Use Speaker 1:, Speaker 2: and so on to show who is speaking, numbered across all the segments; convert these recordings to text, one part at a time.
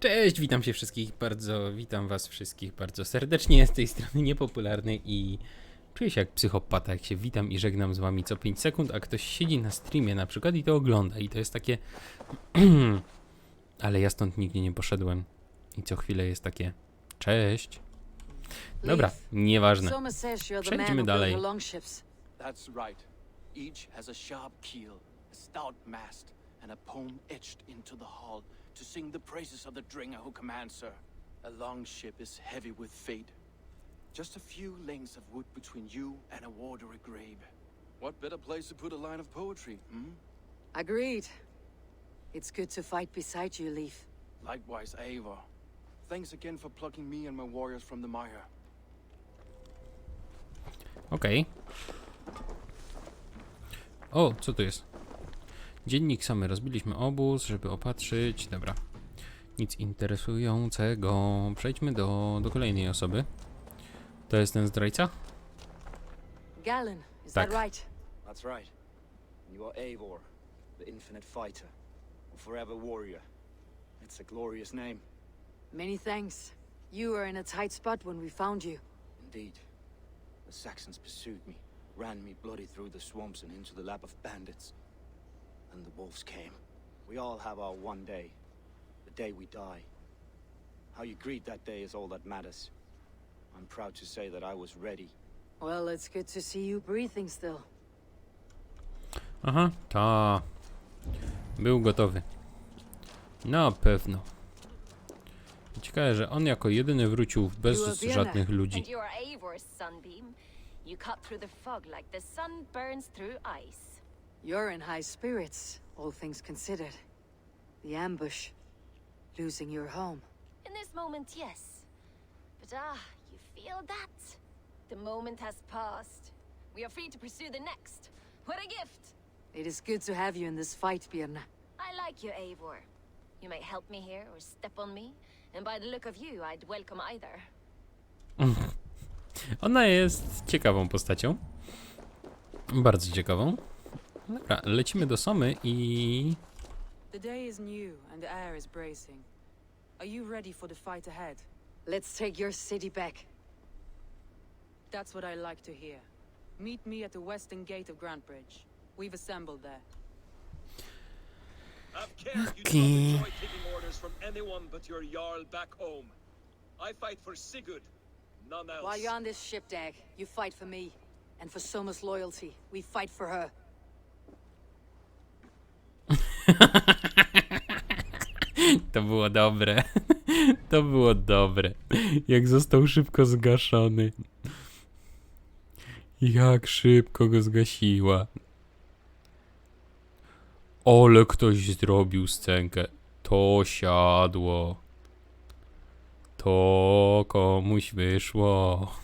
Speaker 1: Cześć, witam się wszystkich bardzo, witam was wszystkich bardzo serdecznie z tej strony niepopularny i czuję się jak psychopata, jak się witam i żegnam z wami co 5 sekund, a ktoś siedzi na streamie na przykład i to ogląda i to jest takie ale ja stąd nigdzie nie poszedłem i co chwilę jest takie cześć. Dobra, nieważne. Przejdźmy dalej.
Speaker 2: That's right. Each has a sharp keel, a stout mast, and a poem etched into the hull to sing the praises of the dringer who commands her. A long ship is heavy with fate. Just a few lengths of wood between you and a watery grave. What better place to put a line of poetry, hmm?
Speaker 3: Agreed. It's good to fight beside you, Leaf.
Speaker 2: Likewise, Eivor. Thanks again for plucking me and my warriors from the mire.
Speaker 1: Okej. O, co to jest? Dziennik samy. Rozbiliśmy obóz, żeby opatrzyć. Dobra. Nic interesującego. Przejdźmy do, do kolejnej osoby. To jest ten zdrajca?
Speaker 3: Galen, is
Speaker 1: Tak.
Speaker 3: that right?
Speaker 4: That's right. And you are Eivor, the infinite fighter, a forever warrior. It's a glorious name,
Speaker 3: Many thanks. You were in a tight spot when we found you.
Speaker 4: indeed. The Saxons pursued me, ran me bloody through the swamps and into the lap of bandits. And the wolves came. We all have our one day, the day we die. How you greet that day is all that matters. I'm proud to say that I was ready.
Speaker 3: Well, it's good to see you breathing still.
Speaker 1: Aha, ta. Był gotowy. Na pewno. Ciekawe, że on jako jedyny wrócił bez
Speaker 3: Była
Speaker 1: żadnych ludzi.
Speaker 5: And you are Eivor, Sunbeam. You cut through the fog like the sun burns through ice.
Speaker 3: You're in high spirits, all things considered. The ambush, losing your home.
Speaker 5: In this moment, yes. But ah, you feel that? The moment has passed. We are free to pursue the next. What a gift!
Speaker 3: It is good to have you in this fight, Birna.
Speaker 5: I like you, Eivor. You may help me here or step on me, and by the look of you, I'd welcome either.
Speaker 1: Ona jest ciekawą postacią. Bardzo ciekawą. Dobra, lecimy do Somy i...
Speaker 6: The day is new and the air is bracing. Are you ready for the fight ahead?
Speaker 3: Let's take your city back.
Speaker 6: That's what I like to hear. Meet me at the western gate of Grantbridge. We've assembled there.
Speaker 7: Have care you don't enjoy taking orders from anyone but your Jarl back home. I fight for Sigurd, none else.
Speaker 3: While you're on this ship, Dag, you fight for me. And for Soma's loyalty, we fight for her.
Speaker 1: To było dobre. To było dobre. Jak został szybko zgaszony. Jak szybko go zgasiła. Ole ktoś zrobił scenkę. To siadło. To komuś wyszło.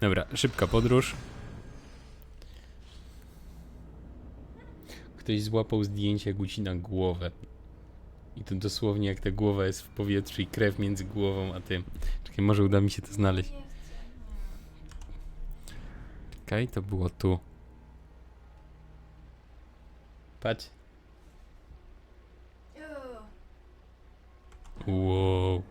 Speaker 1: Dobra, szybka podróż. Ktoś złapał zdjęcie jak ucina głowę. I to dosłownie jak ta głowa jest w powietrzu i krew między głową a tym. Czekaj, może uda mi się to znaleźć. Czekaj, to było tu. Patrz. Wow.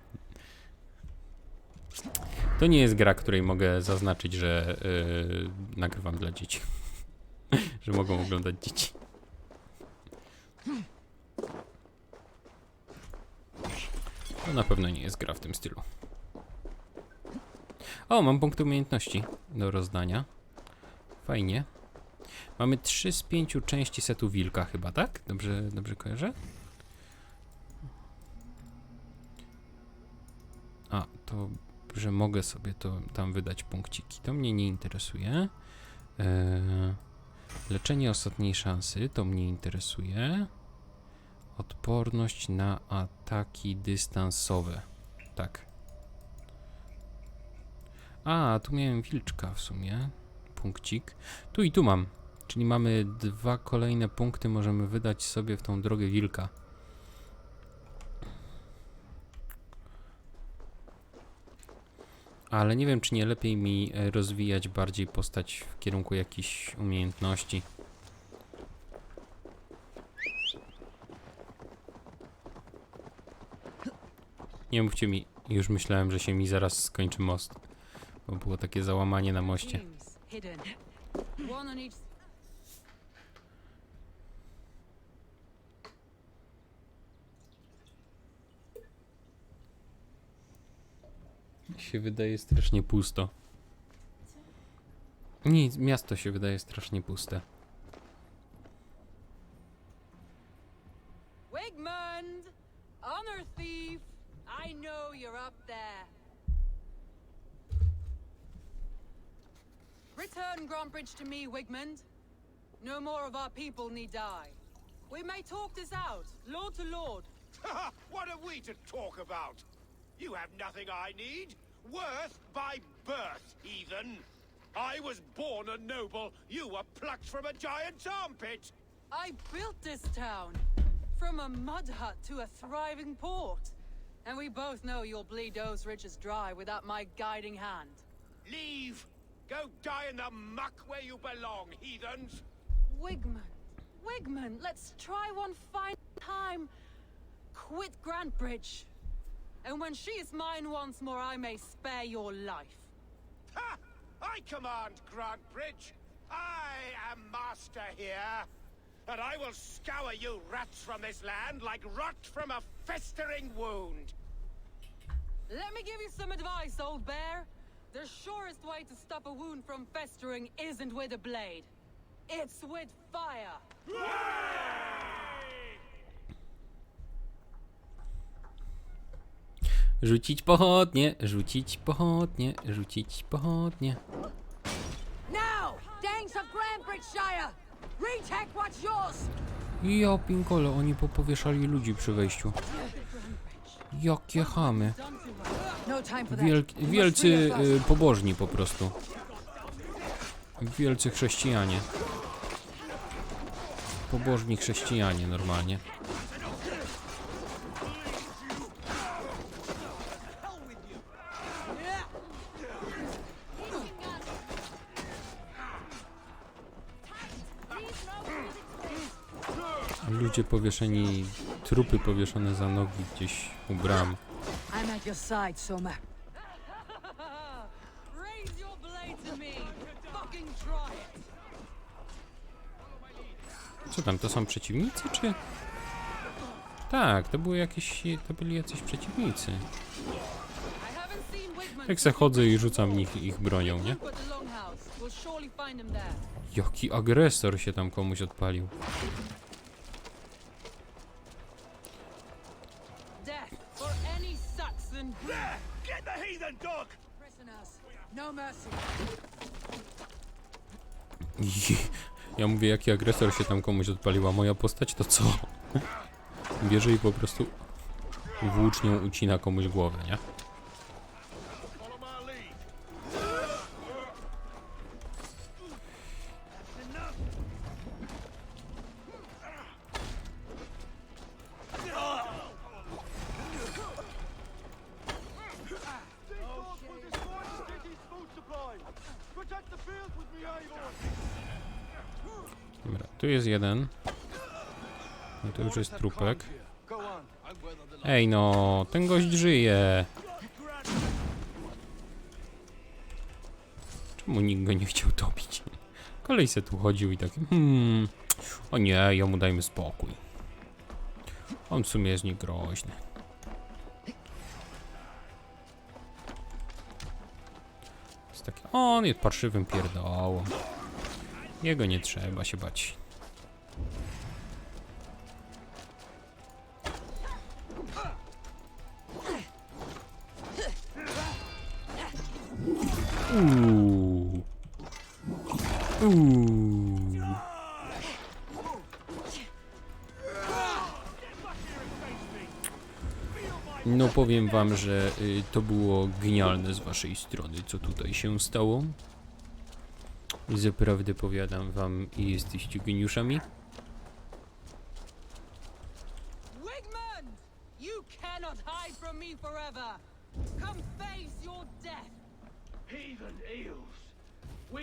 Speaker 1: To nie jest gra, której mogę zaznaczyć, że yy, nagrywam dla dzieci. że mogą oglądać dzieci. To na pewno nie jest gra w tym stylu. O, mam punkty umiejętności do rozdania. Fajnie. Mamy 3 z 5 części setu wilka chyba, tak? Dobrze, dobrze kojarzę? A, to, że mogę sobie to tam wydać punkciki. To mnie nie interesuje. Eee, leczenie ostatniej szansy, to mnie interesuje. Odporność na ataki dystansowe. Tak. A, tu miałem wilczka w sumie. Punkcik. Tu i tu mam. Czyli mamy dwa kolejne punkty, możemy wydać sobie w tą drogę wilka. Ale nie wiem, czy nie lepiej mi e, rozwijać bardziej postać w kierunku jakichś umiejętności. Nie mówcie mi, już myślałem, że się mi zaraz skończy most. Bo było takie załamanie na moście. Się wydaje strasznie pusto. Nic, miasto się wydaje strasznie puste.
Speaker 6: Return Grantbridge to me, Wigmund. No more of our people need die. We may talk this out, lord to lord.
Speaker 8: what are we to talk about? You have nothing I need. Worth by birth, heathen. I was born a noble. You were plucked from a giant's armpit.
Speaker 6: I built this town. From a mud hut to a thriving port. And we both know you'll bleed those riches dry without my guiding hand.
Speaker 8: Leave. Go die in the muck where you belong, heathens.
Speaker 6: Wigman, Wigman, let's try one fine time. Quit Grantbridge. And when she is mine once more, I may spare your life.
Speaker 8: Ha! I command Grantbridge. I am master here. And I will scour you rats from this land like rot from a festering wound.
Speaker 6: Let me give you some advice, old bear. The surest way to stop a wound from festering isn't with a blade. It's with fire.
Speaker 1: Rzucić pochodnie, rzucić pochodnie, rzucić pochodnie.
Speaker 3: Now! Danes of Grandbridgeshire! Retake what's yours!
Speaker 1: Ja pinkole, oni popowieszali ludzi przy wejściu. Jakie chamy.
Speaker 3: No time for that.
Speaker 1: Wielcy y, pobożni po prostu. Wielcy chrześcijanie. Pobożni chrześcijanie normalnie. Ludzie powieszeni, trupy powieszone za nogi gdzieś u bram.
Speaker 3: At your side, Soma.
Speaker 6: Raise your blade to me. Fucking try it.
Speaker 1: Co tam, to są przeciwnicy, czy? Tak, to były jakieś, to byli jacyś przeciwnicy. Jak se chodzę i rzucam w nich ich bronią, nie? Jaki agresor się tam komuś odpalił. Ja mówię, jaki agresor się tam komuś odpalił, a moja postać to co? Bierze i po prostu włócznią ucina komuś głowę, nie? Tu jest jeden. No to już jest trupek. Ej no, ten gość żyje. Czemu nikt go nie chciał topić? Kolej se tu chodził i tak, hmm, o nie, jemu dajmy spokój. On w sumie jest niegroźny. Jest taki, on jest parszywym pierdołą. Jego nie trzeba się bać. No powiem wam, że y, to było genialne z waszej strony, co tutaj się stało. Zaprawdę powiadam wam, jesteście geniuszami.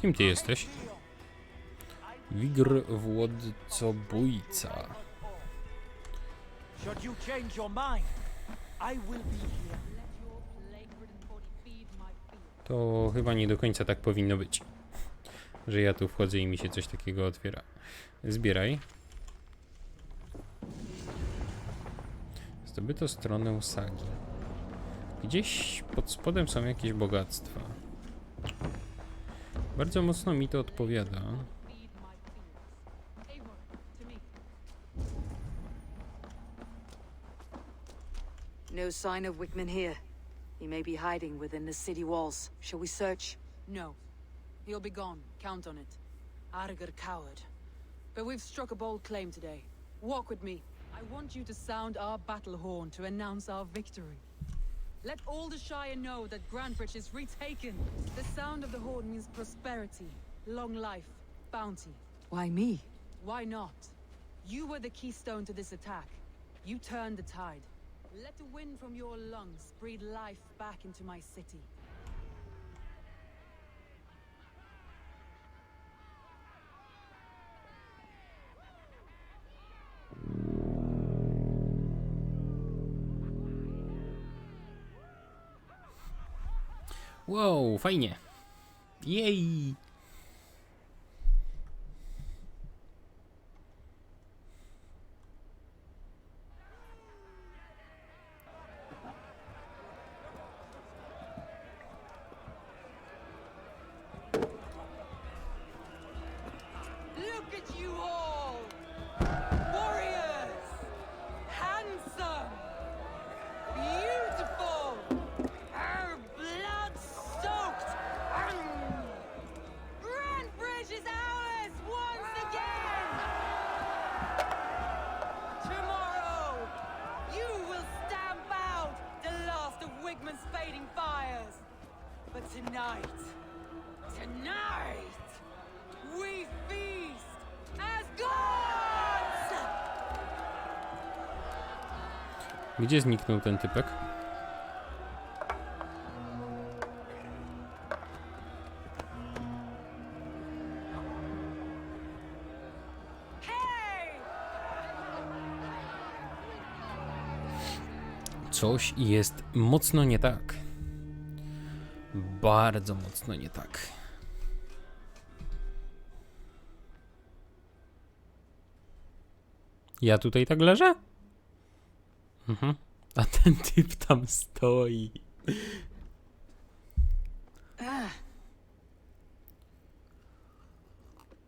Speaker 1: Kim ty jesteś? Wigr Władcobójca.
Speaker 9: Should you change your mind, I will be here.
Speaker 6: Let your plague-ridden body feed my field.
Speaker 1: To chyba nie do końca tak powinno być. Że ja tu wchodzę i mi się coś takiego otwiera. Zbieraj. Zdobyto stronę sagi. Gdzieś pod spodem są jakieś bogactwa. Bardzo mocno mi to odpowiada.
Speaker 6: Feed my fields. Eivor, to me.
Speaker 3: No sign of Wickman here. He may be hiding within the city walls. Shall we search?
Speaker 6: No. He'll be gone. Count on it. Arger coward. But we've struck a bold claim today. Walk with me. I want you to sound our battle horn to announce our victory. Let all the Shire know that Grantbridge is retaken. The sound of the horn means prosperity, long life, bounty.
Speaker 3: Why me?
Speaker 6: Why not? You were the keystone to this attack. You turned the tide. Let the wind from your lungs breathe life back into my city.
Speaker 1: Wow, fajnie. Jej! Gdzie zniknął ten typek? Coś jest mocno nie tak. Bardzo mocno nie tak. Ja tutaj tak leżę? Mhm. A ten typ tam stoi.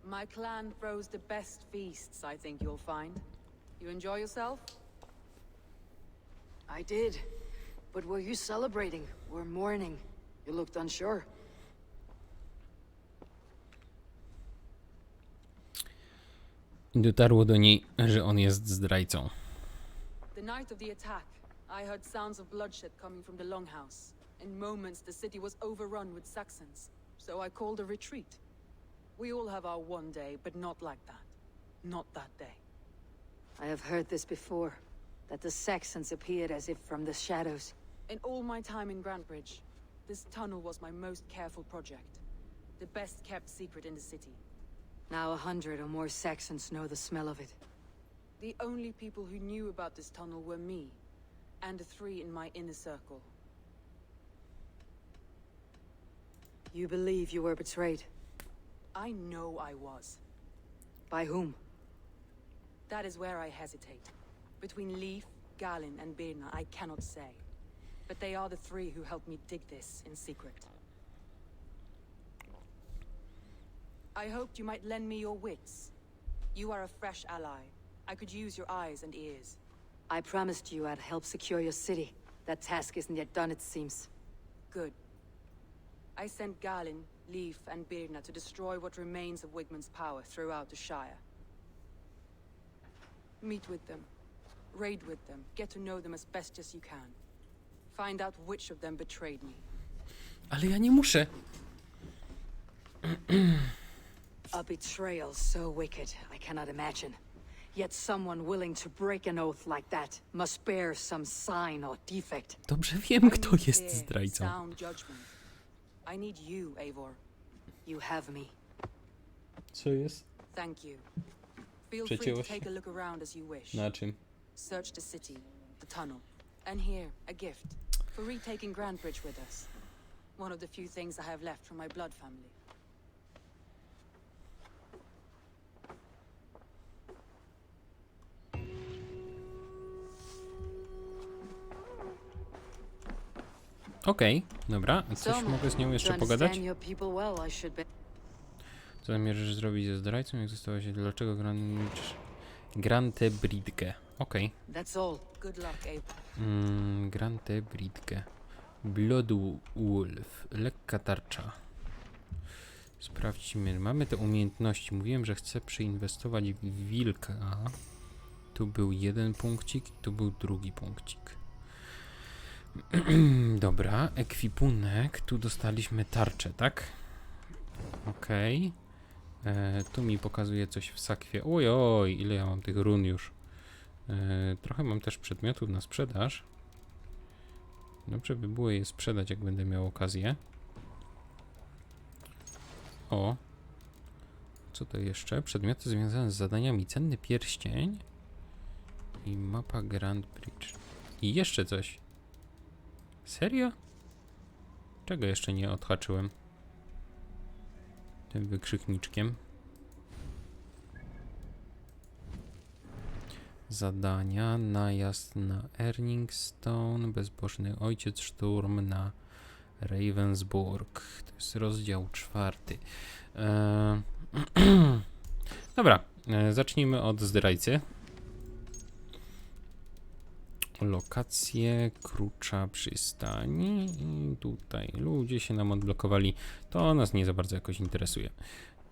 Speaker 6: My clan throws the best feasts, I think you'll find. You enjoy yourself?
Speaker 3: I did. But were you celebrating or mourning? You looked unsure.
Speaker 1: Dotarło do niej, że on jest zdrajcą.
Speaker 6: The night of the attack, I heard sounds of bloodshed coming from the Longhouse. In moments, the city was overrun with Saxons, so I called a retreat. We all have our one day, but not like that. Not that day.
Speaker 3: I have heard this before. That the Saxons appeared as if from the shadows.
Speaker 6: In all my time in Grantbridge, this tunnel was my most careful project. The best kept secret in the city.
Speaker 3: Now a hundred or more Saxons know the smell of it.
Speaker 6: The only people who knew about this tunnel were me, and the three in my inner circle.
Speaker 3: You believe you were betrayed.
Speaker 6: I know I was.
Speaker 3: By whom?
Speaker 6: That is where I hesitate. Between Leaf, Galen, and Birna, I cannot say. But they are the three who helped me dig this in secret. I hoped you might lend me your wits. You are a fresh ally. I could use your eyes and ears.
Speaker 3: I promised you I'd help secure your city. That task isn't yet done, it seems.
Speaker 6: Good. I sent Galen, Leaf, and Birna to destroy what remains of Wigman's power throughout the Shire. Meet with them. Raid with them. Get to know them as best as you can. Find out which of them betrayed me.
Speaker 1: Ale ja nie muszę.
Speaker 3: A betrayal so wicked, I cannot imagine. Yet someone willing to break an oath like that must bear some sign or defect.
Speaker 1: Dobrze wiem,
Speaker 6: I
Speaker 1: kto
Speaker 6: need
Speaker 1: jest zdrajcą.
Speaker 6: Sound judgment. I need you, Eivor.
Speaker 3: You have me.
Speaker 1: Co jest?
Speaker 6: Thank you. Feel free to
Speaker 1: Przecięło się.
Speaker 6: take a look around as you wish.
Speaker 1: Na czym?
Speaker 6: Search the city, the tunnel, and here, a gift for retaking Grandbridge with us. One of the few things I have left from my blood family.
Speaker 1: Okej, dobra. A coś mogę z nią jeszcze pogadać? Co zamierzasz zrobić ze zdrajcą? Jak została się... Dlaczego Grant... Grante Bridge. Okej. Mm, Grante Bridge. Blood Wolf. Lekka tarcza. Sprawdźmy. Mamy te umiejętności. Mówiłem, że chcę przeinwestować w wilka. Tu był jeden punkcik, tu był drugi punkcik. Dobra, ekwipunek. Tu dostaliśmy tarczę, tak? Okej. E, Tu mi pokazuje coś w sakwie. Oj, oj, ile ja mam tych run już. E, trochę mam też przedmiotów na sprzedaż. Dobrze by było je sprzedać, jak będę miał okazję. O. Co to jeszcze? Przedmioty związane z zadaniami. Cenny pierścień. I mapa Grand Bridge. I jeszcze coś. Serio? Czego jeszcze nie odhaczyłem? Tym wykrzykniczkiem. Zadania, najazd na Erningstone, bezbożny ojciec, szturm na Ravensburg. To jest rozdział czwarty. Eee, Dobra, e, zacznijmy od zdrajcy. Lokacje, Krucza Przystani i tutaj ludzie się nam odblokowali. To nas nie za bardzo jakoś interesuje.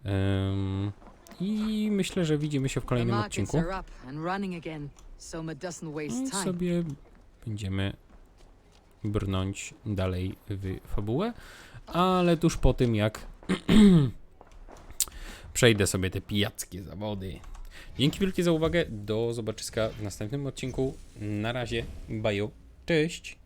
Speaker 1: Em, I myślę, że widzimy się w kolejnym odcinku. No i sobie będziemy brnąć dalej w fabułę, ale tuż po tym jak przejdę sobie te pijackie zawody. Dzięki wielkie za uwagę, do zobaczyska w następnym odcinku. Na razie, bajo, cześć!